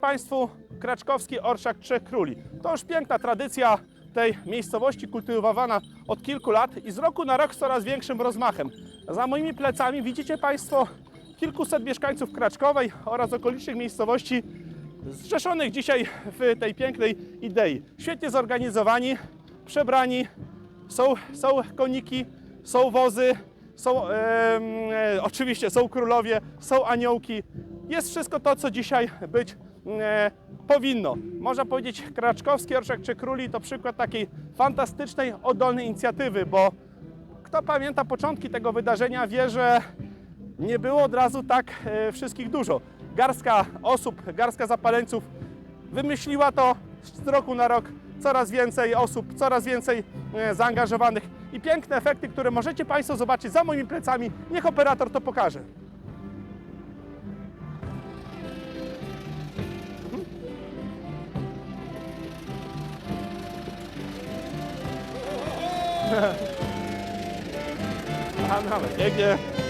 Państwu Kraczkowski Orszak Trzech Króli. To już piękna tradycja tej miejscowości kultywowana od kilku lat i z roku na rok z coraz większym rozmachem. Za moimi plecami widzicie Państwo kilkuset mieszkańców Kraczkowej oraz okolicznych miejscowości zrzeszonych dzisiaj w tej pięknej idei. Świetnie zorganizowani, przebrani, są, są koniki, są wozy, są e, oczywiście są królowie, są aniołki. Jest wszystko to, co dzisiaj być powinno. Można powiedzieć, Kraczkowski Orszak czy Króli to przykład takiej fantastycznej, oddolnej inicjatywy, bo kto pamięta początki tego wydarzenia, wie, że nie było od razu tak e, wszystkich dużo. Garstka osób, garstka zapaleńców wymyśliła to z roku na rok coraz więcej osób, coraz więcej e, zaangażowanych i piękne efekty, które możecie Państwo zobaczyć za moimi plecami. Niech operator to pokaże. 하나, 애기.